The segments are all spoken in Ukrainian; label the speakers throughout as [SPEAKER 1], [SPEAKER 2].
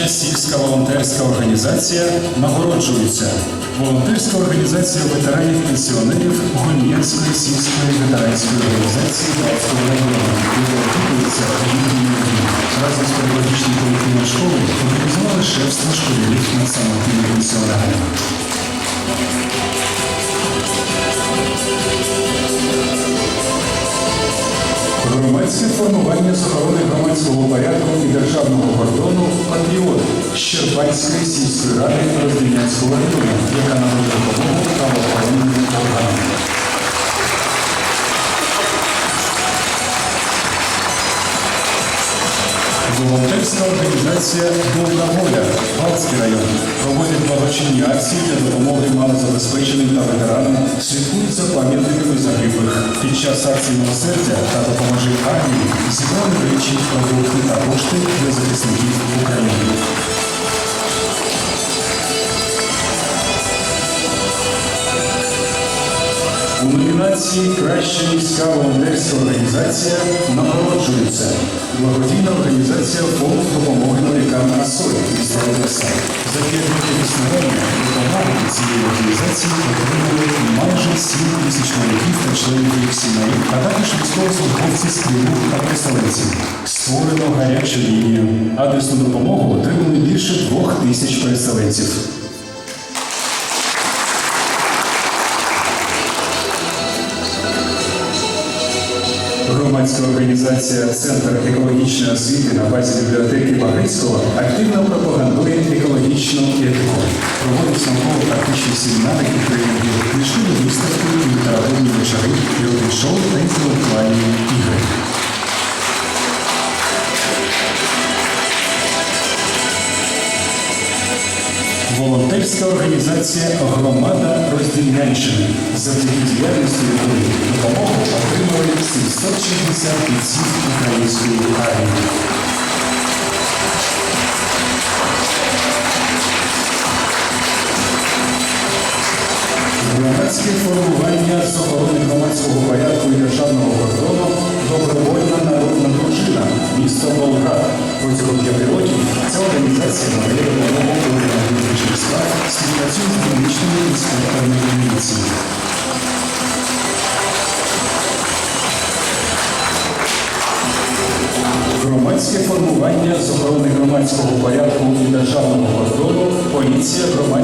[SPEAKER 1] Краща сільська волонтерська організація нагороджується. Волонтерська організація ветеранів пенсіонерів Гульєнської сільської ветеранської організації їхніми. Разом з педагогічним колективом школи організували шефство школярів над самотніми пенсіонерами. Громадське формування з громадського порядку і державного кордону «Патріот» Щербанської сільської ради Роздільнянського району, яка надає допомогу правоохоронним органам. Волонтерська організація Добра воля Балтський район проводить благочинні акції для допомоги малозабезпеченим та ветеранам, слідкують за пам'ятниками загиблих. Під час акції милосердя та допоможи армії зібрали речі, продукти та кошти для захисників України. Номінації Краща міська волонтерська організація нагороджується благодійна організація Фонд допомоги морякам на солі міста Одеса. За п'ять років існування допомоги цієї організації отримали майже 7 тисяч моряків та членів їх сімей, а також військовослужбовці з Криму та переселенців. Створено гарячу лінію. Адресну допомогу отримали більше двох тисяч переселенців. Громадська організація Центр екологічної освіти на базі бібліотеки Багрицького активно пропагандує екологічну етику. Проводить науково-практичні семінари і тренінги, книжкові виставки, літературні вечори, пілотні шоу та інтелектуальні ігри. Волонтерська організація Громада Роздільнянщини завдяки діяльності якої допомогу отримали 760 бійців української армії. Громадське формування з охорони громадського порядку і державного кордону добровольна народна дружина місто Болград. Протягом п'яти років ця організація надає допомогу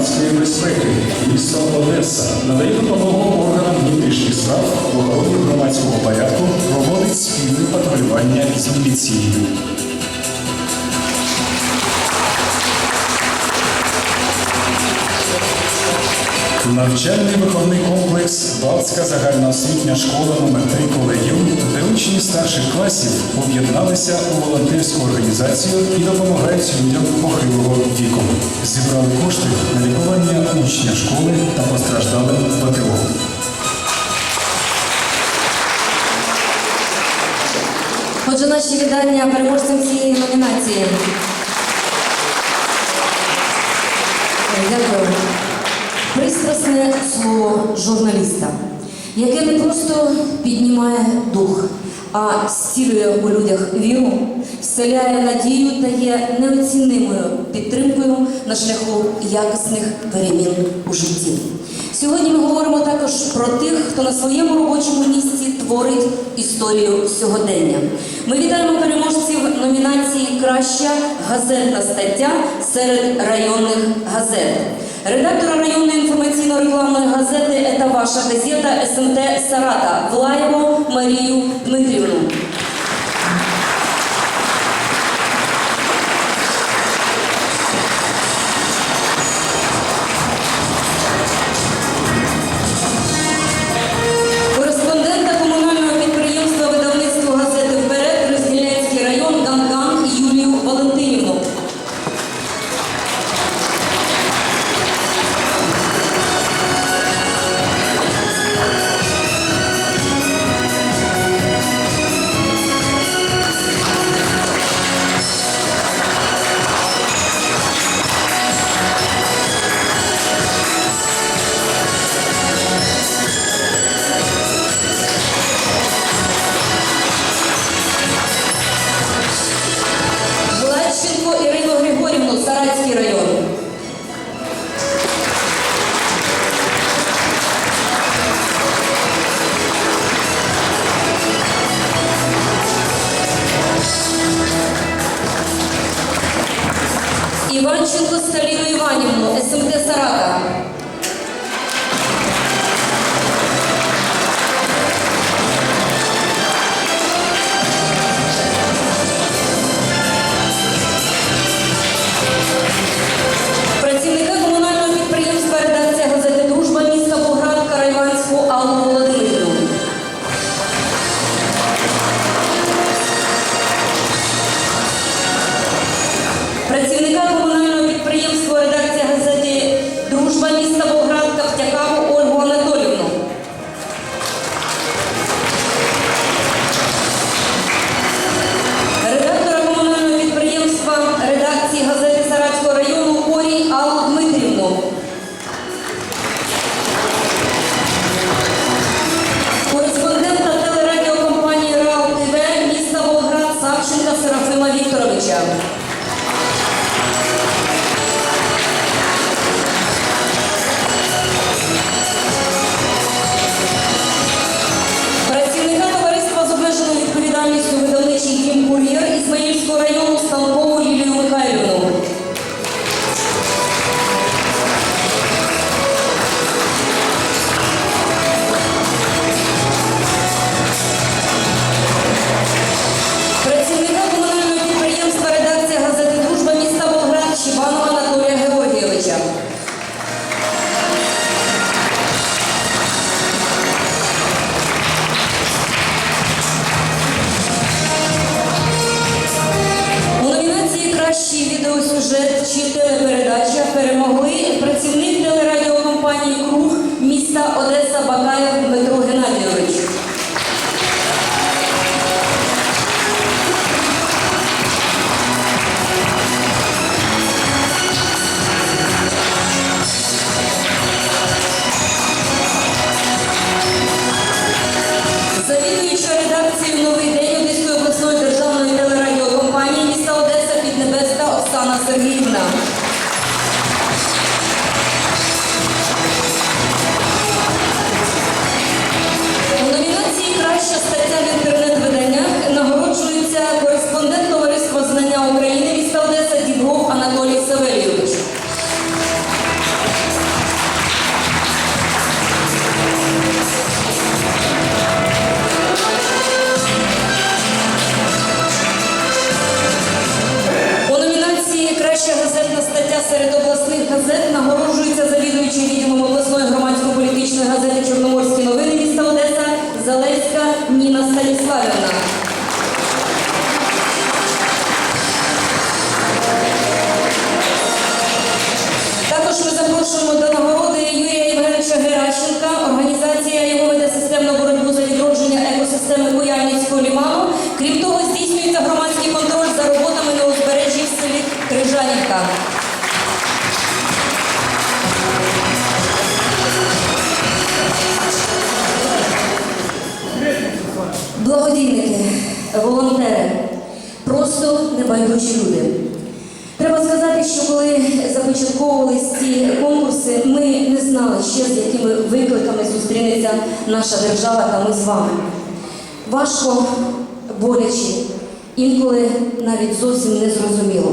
[SPEAKER 1] громадської безпеки місто Одеса. Надає допомогу органам внутрішніх справ в охороні громадського порядку, проводить спільне патрулювання з міліцією. Навчальний виховний комплекс Балтська загальноосвітня школа номер 3 колегіум, де учні старших класів об'єдналися у волонтерську організацію і допомагають людям похилого віку. Зібрали кошти на лікування учня школи та постраждалим в ПТО.
[SPEAKER 2] Отже, наші вітання переможцям цієї номінації. Дякую. Пристрасне слово журналіста, яке не просто піднімає дух, а зцілює у людях віру, вселяє надію та є неоціннимою підтримкою на шляху якісних перемін у житті. Сьогодні ми говоримо також про тих, хто на своєму робочому місці творить історію сьогодення. Ми вітаємо переможців номінації Краща газетна стаття серед районних газет. Редактора районної інформаційно-рекламної газети «Ета ваша газета» СМТ Сарата Влаєву Марію Дмитрівну. Одеса Бакаєв Дмитро Геннадійович. Крижанівка. Благодійники, волонтери, просто небайдужі люди. Треба сказати, що коли започатковувались ці конкурси, ми не знали ще, з якими викликами зустрінеться наша держава та ми з вами. Важко, боляче, інколи навіть зовсім не зрозуміло.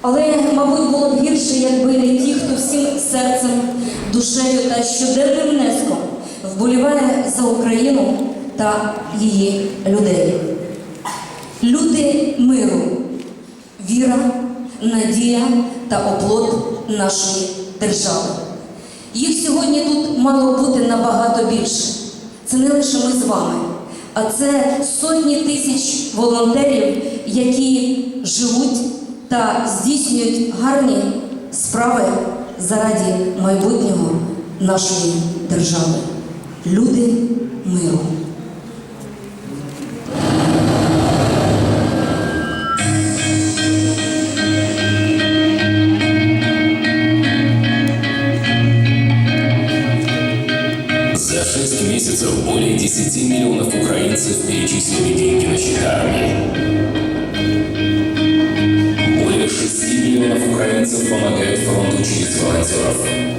[SPEAKER 2] Але, мабуть, було б гірше, якби не ті, хто всім серцем, душею та щоденним внеском вболіває за Україну та її людей. Люди миру, віра, надія та оплот нашої держави. Їх сьогодні тут мало бути набагато більше. Це не лише ми з вами, а це сотні тисяч волонтерів, які живуть та здійснюють гарні справи заради майбутнього нашої держави. Люди миру.
[SPEAKER 3] За шесть месяцев более 10 миллионов украинцев перечислили деньги на счета армии. Более